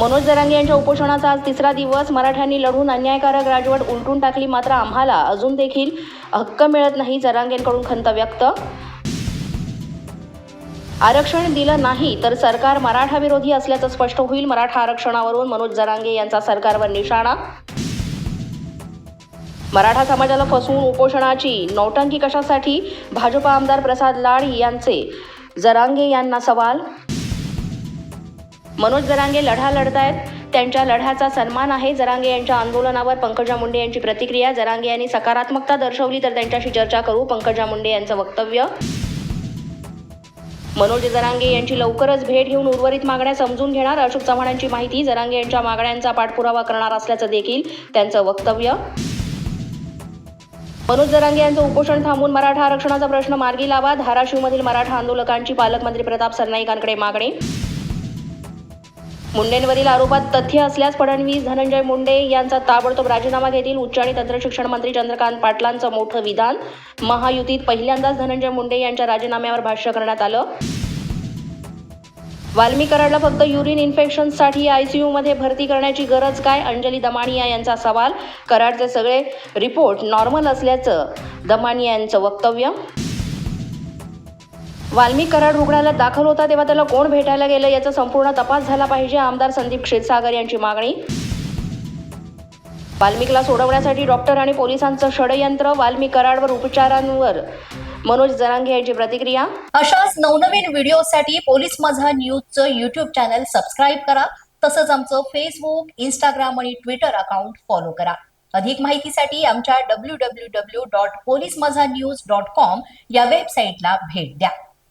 मनोज जरांगे यांच्या उपोषणाचा आज तिसरा दिवस. मराठ्यांनी लढून अन्यायकारक राजवट उलटून टाकली. मात्र आम्हाला अजून देखील हक्क मिळत नाही जरांगेंकडून खंत व्यक्त. आरक्षण दिलं नाही तर सरकार मराठा विरोधी असल्याचं स्पष्ट होईल. मराठा आरक्षणावरून मनोज जरांगे यांचा सरकारवर निशाणा. मराठा समाजाला फसवून उपोषणाची नौटंकी कशासाठी? भाजपा आमदार प्रसाद लाड यांचे. जरांगे यांना सवाल मनोज जरांगे लढा लढतायत. त्यांच्या लढ्याचा सन्मान आहे. जरांगे यांच्या आंदोलनावर पंकजा मुंडे यांची प्रतिक्रिया. जरांगे यांनी सकारात्मकता दर्शवली तर त्यांच्याशी चर्चा करू पंकजा मुंडे यांचं वक्तव्य. मनोज जरांगे यांची लवकरच भेट घेऊन उर्वरित मागण्या समजून घेणार. अशोक चव्हाणांची माहिती जरांगे यांच्या मागण्यांचा पाठपुरावा करणार असल्याचं देखील त्यांचं वक्तव्य. मनोज जरांगे यांचं उपोषण थांबून मराठा आरक्षणाचा प्रश्न मार्गी लावा. धाराशिवमधील मराठा आंदोलकांची पालकमंत्री प्रताप सरनाईकांकडे मागणी मुंडेंवरील आरोपात तथ्य असल्यास फडणवीस धनंजय मुंडे यांचा ताबडतोब राजीनामा घेतील उच्च आणि तंत्रशिक्षण मंत्री चंद्रकांत पाटलांचं मोठं विधान. महायुतीत पहिल्यांदाच धनंजय मुंडे यांच्या राजीनाम्यावर भाष्य करण्यात आलं. वाल्मीकराडला फक्त युरिन इन्फेक्शनसाठी आयसीयूमध्ये भरती करण्याची गरज काय? अंजली दमानिया यांचा सवाल. कराडचे सगळे रिपोर्ट नॉर्मल असल्याचं दमानिया यांचं वक्तव्य. वाल्मिक कराड रुग्णालयात दाखल होता तेव्हा त्याला कोण भेटायला गेलं याचा संपूर्ण तपास झाला पाहिजे आमदार संदीप क्षीरसागर यांची मागणी. वाल्मिकला सोडवण्यासाठी डॉक्टर आणि पोलिसांचं षडयंत्र वाल्मिक कराडवर उपचारांवर. मनोज जरांगे यांची प्रतिक्रिया. अशाच नवनवीन व्हिडिओसाठी पोलीस माझा न्यूजचं युट्यूब चॅनल सबस्क्राईब करा. तसंच आमचं फेसबुक इंस्टाग्राम आणि ट्विटर अकाउंट फॉलो करा. अधिक माहितीसाठी आमच्या W W W dot police Majha news dot com या वेबसाईटला भेट द्या.